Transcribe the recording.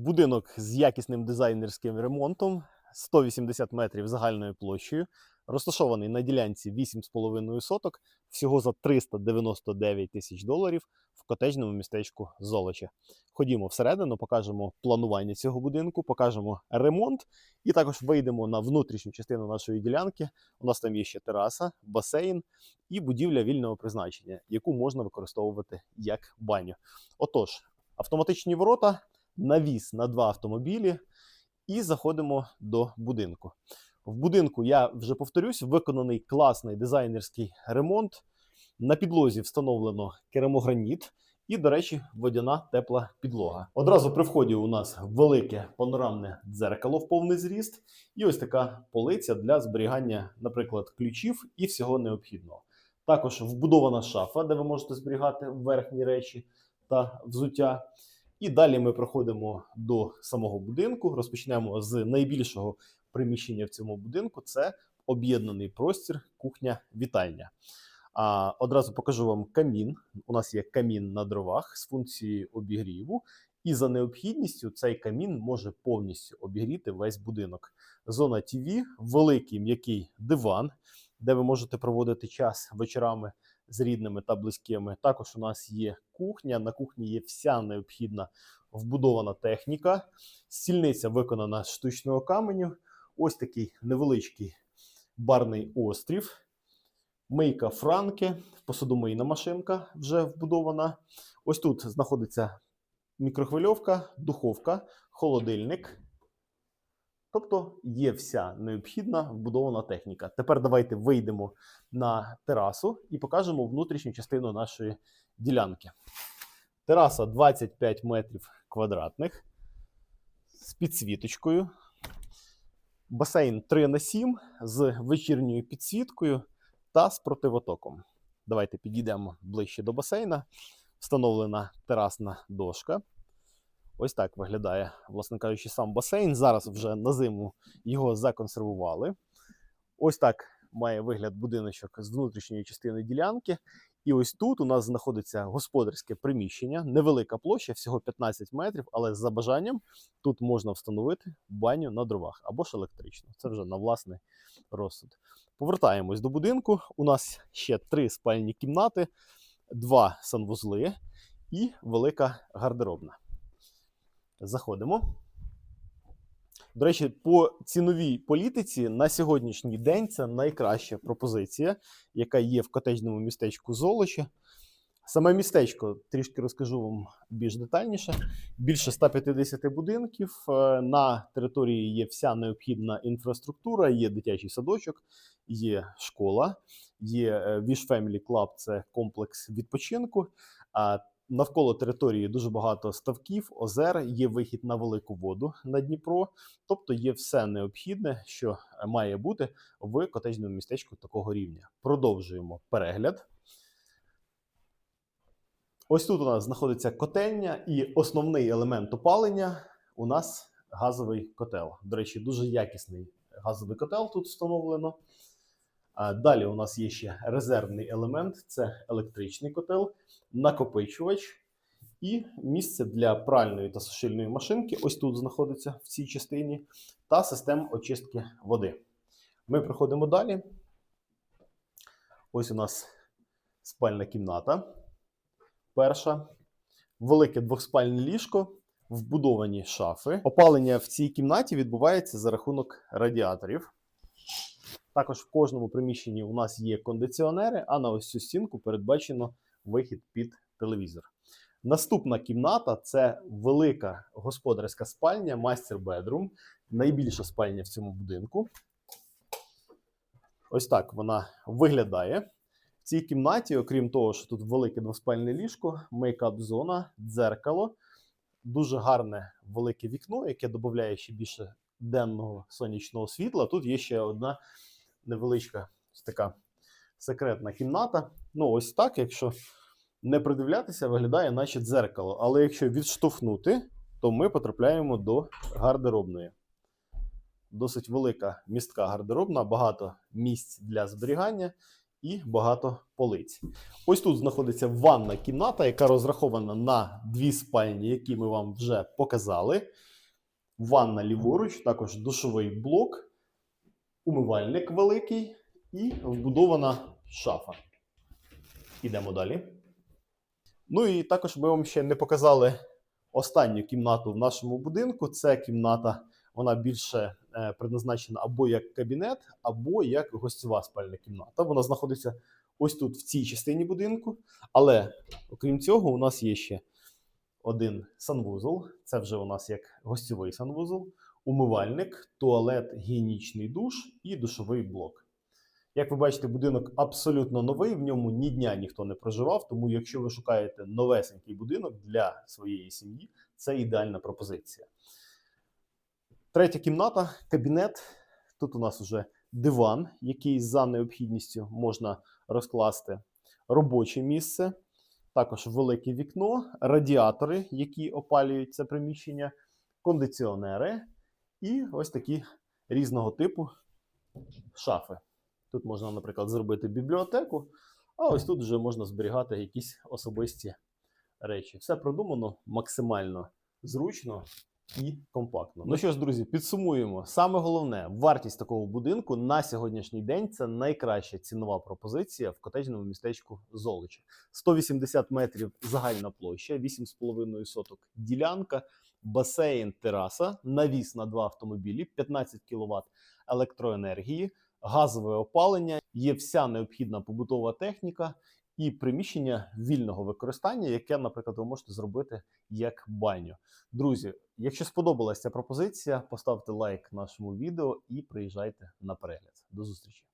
Будинок з якісним дизайнерським ремонтом, 180 метрів загальною площею, розташований на ділянці 8,5 соток, всього за 399 тисяч доларів в котеджному містечку Золоче. Ходімо всередину, покажемо планування цього будинку, покажемо ремонт і також вийдемо на внутрішню частину нашої ділянки. У нас там є ще тераса, басейн і будівля вільного призначення, яку можна використовувати як баню. Отож, автоматичні ворота, навіс на два автомобілі, і заходимо до будинку. В будинку я вже повторюсь, виконаний класний дизайнерський ремонт. На підлозі встановлено керамограніт і, до речі, водяна тепла підлога. Одразу при вході у нас велике панорамне дзеркало в повний зріст, і ось така полиця для зберігання, наприклад, ключів і всього необхідного. Також вбудована шафа, де ви можете зберігати верхні речі та взуття. І далі ми проходимо до самого будинку. Розпочнемо з найбільшого приміщення в цьому будинку. Це об'єднаний простір, кухня-вітальня. А одразу покажу вам камін. У нас є камін на дровах з функцією обігріву, і за необхідністю цей камін може повністю обігріти весь будинок. Зона ТВ, великий м'який диван, де ви можете проводити час вечорами з рідними та близькими. Також у нас є кухня. На кухні є вся необхідна вбудована техніка. Стільниця виконана з штучного каменю. Ось такий невеличкий барний острів. Мийка Франки, посудомийна машинка вже вбудована. Ось тут знаходиться мікрохвильовка, духовка, холодильник. Тобто є вся необхідна вбудована техніка. Тепер давайте вийдемо на терасу і покажемо внутрішню частину нашої ділянки. Тераса 25 метрів квадратних з підсвіточкою. Басейн 3 на 7 з вечірньою підсвіткою та з противотоком. Давайте підійдемо ближче до басейна. Встановлена терасна дошка. Ось так виглядає, власне кажучи, сам басейн. Зараз вже на зиму його законсервували. Ось так має вигляд будиночок з внутрішньої частини ділянки. І ось тут у нас знаходиться господарське приміщення, невелика площа, всього 15 метрів, але за бажанням тут можна встановити баню на дровах або ж електрично. Це вже на власний розсуд. Повертаємось до будинку. У нас ще три спальні кімнати, два санвузли і велика гардеробна. Заходимо. До речі, по ціновій політиці на сьогоднішній день це найкраща пропозиція, яка є в котеджному містечку Золочі. Саме містечко трішки розкажу вам більш детальніше. Більше 150 будинків. Е, На території є вся необхідна інфраструктура, є дитячий садочок, є школа, є е, Wish Family Club – це комплекс відпочинку. Навколо території дуже багато ставків, озер, є вихід на велику воду на Дніпро. Тобто є все необхідне, що е, має бути в котеджному містечку такого рівня. Продовжуємо перегляд. Ось тут у нас знаходиться котельня, і основний елемент опалення у нас газовий котел. До речі, дуже якісний газовий котел тут встановлено. Далі у нас є ще резервний елемент це електричний котел, накопичувач і місце для пральної та сушильної машинки. Ось тут знаходиться в цій частині, та система очистки води. Ми проходимо далі. Ось у нас спальна кімната. Перша. Велике двохспальне ліжко, вбудовані шафи. Опалення в цій кімнаті відбувається за рахунок радіаторів. Також в кожному приміщенні у нас є кондиціонери, а на ось цю стінку передбачено вихід під телевізор. Наступна кімната це велика господарська спальня, мастер бедрум, найбільша спальня в цьому будинку. Ось так вона виглядає. В цій кімнаті, окрім того, що тут велике двоспальне ліжко, мейкап-зона, дзеркало, дуже гарне велике вікно, яке додає ще більше денного сонячного світла. Тут є ще одна невеличка така секретна кімната. Ну, ось так, якщо не придивлятися, виглядає, наче дзеркало. Але якщо відштовхнути, то ми потрапляємо до гардеробної. Досить велика містка гардеробна, багато місць для зберігання і багато полиць. Ось тут знаходиться ванна кімната, яка розрахована на дві спальні, які ми вам вже показали. Ванна ліворуч, також душовий блок, умивальник великий і вбудована шафа. Ідемо далі. Ну і також ми вам ще не показали останню кімнату в нашому будинку. Це кімната, вона більше е, предназначена або як кабінет, або як гостьова спальна кімната. Вона знаходиться ось тут, в цій частині будинку. Але окрім цього, у нас є ще один санвузол. Це вже у нас як гостьовий санвузол, умивальник, туалет, гігієнічний душ і душовий блок. Як ви бачите, будинок абсолютно новий, в ньому ні дня ніхто не проживав. Тому, якщо ви шукаєте новесенький будинок для своєї сім'ї, це ідеальна пропозиція. Третя кімната кабінет. Тут у нас вже диван, який за необхідністю можна розкласти робоче місце. Також велике вікно, радіатори, які опалюють це приміщення, кондиціонери і ось такі різного типу шафи. Тут можна, наприклад, зробити бібліотеку, а ось тут вже можна зберігати якісь особисті речі. Все продумано максимально зручно і компактно. Ну що ж, друзі, підсумуємо. Саме головне, вартість такого будинку на сьогоднішній день це найкраща цінова пропозиція в котеджному містечку Золочі. 180 метрів загальна площа, 8,5 соток ділянка, басейн, тераса, навіс на два автомобілі, 15 кВт електроенергії, газове опалення, є вся необхідна побутова техніка і приміщення вільного використання, яке, наприклад, ви можете зробити як баню. Друзі, якщо сподобалася пропозиція, поставте лайк нашому відео і приїжджайте на перегляд. До зустрічі!